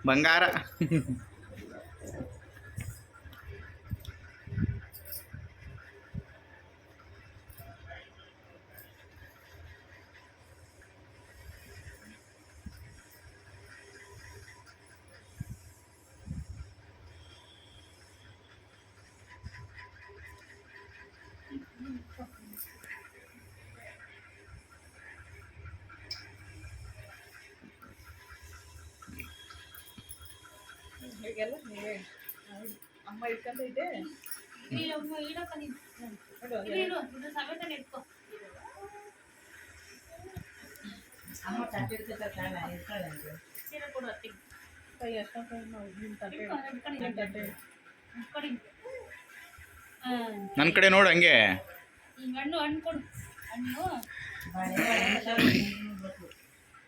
ಆಹಾ ಬಂಗಾರ ಹೀಗೆಲ್ಲ ನೀವೇ ಅಮ್ಮ ಇಟ್ಕೊಂಡೈತೆ ಅಮ್ಮ ತಟ್ಟಿರ್ತಾರೆ ಕಾಲ ಇಟ್ಕೊಳ್ಳಂಗೆ ಸೀರೆ ಕೊಡು ಅತ್ತಿಗೆ ಕೈ ಅಷ್ಟೊಂದು ನಾವು ನಿಮ್ಮ ತಟ್ಟೆ ಇಟ್ಕೊ, ತಟ್ಟೆ. ಕೊಡಿ ಹಾಂ ನನ್ನ ಕಡೆ ನೋಡು ಹಂಗೆ. ಹಣ್ಣು ಹಣ್ಣು ಕೊಡು. ಹಣ್ಣು.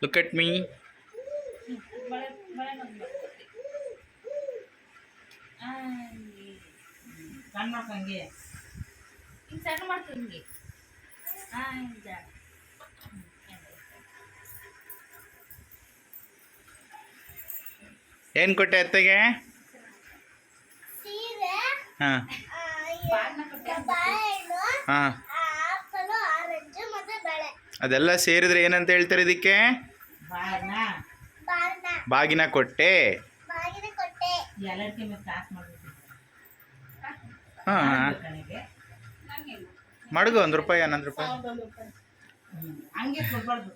ಲುಕ್ ಅಟ್ ಮೀ ಹ್ಮ್, ಬಳೆ ಬಳೆ ಬಂದು ಹಂಗೆ ಸಣ್ಣ ಮಾಡ್ಕೊಂಗೆ ಹಿಂಗೆ ಸಣ್ಣ ಮಾಡ್ತೀನಿ ಹಿಂಗೆ ಹಾಂ ಹಿಂಗೆ ಏನು ಕೊಟ್ಟೆ ಅತ್ತೆಗೆ? ಸೀರೆ ಹಾಂ. ಹಾಂ. ಆಪಲು ಆರೆಂಜು ಮತ್ತೆ ಬೆಳೆ. ಅದೆಲ್ಲ ಸೇರಿದ್ರೆ ಏನಂತ ಹೇಳ್ತಾರೆ ಇದಕ್ಕೆ? ಬಾಗಿನ. ಕೊಟ್ಟೆ. ಹಾಂ. ಮಡಗು ಒಂದು ರೂಪಾಯಿ ಹನ್ನೊಂದು ರೂಪಾಯಿ. ಸಾವಿರದ ರೂಪಾಯಿ. ಹ್ಞೂ ಹಂಗೆ ಕೊಡ್ಬಾರ್ದು.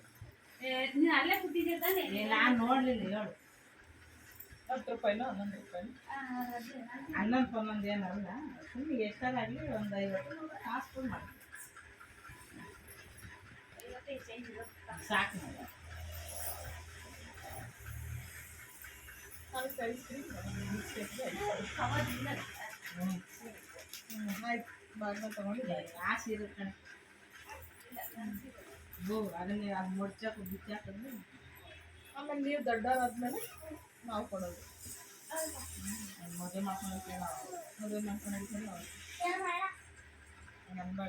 ನೀನು ಅಲ್ಲೇ ಕೂತಿದ್ದೆ ತಾನೇ? ನಾನು ನೋಡಲಿಲ್ಲ ಹೇಳು. ಹತ್ತು ರೂಪಾಯಿನೋ ಹನ್ನೊಂದು ರೂಪಾಯಿ ಹನ್ನೊಂದು. ಹನ್ನೊಂದು ಏನಲ್ಲ ಸುಮ್ಮನೆ ಎಷ್ಟಾಗಲಿ ಒಂದು ಐವತ್ತು. ಕಾಸು ಕೊಡು ಮಾಡಿ. ಸಾಕು ಹ್ಞೂ ಆಯ್ತು. ತೊಗೊಂಡಿದ್ದಾರೆ ಆಸೆ ಇರುತ್ತೆ ಹ್ಞೂ ಅದನ್ನೇ ಅದು ಮುಡ್ಚಾಕು ಬಿಚ್ಚಾಕಂದ್ರೆ ಆಮೇಲೆ ನೀವು ದೊಡ್ಡವರಾದ್ಮೇಲೆ ನಾವು ಕೊಡೋದು. ಮದುವೆ ನಾವು ಮದುವೆ ಮಾಡ್ಕೊಳಕ್ಕೆ ನಾವು ಏನ್ ಮಾಡ? ನಮ್ಮ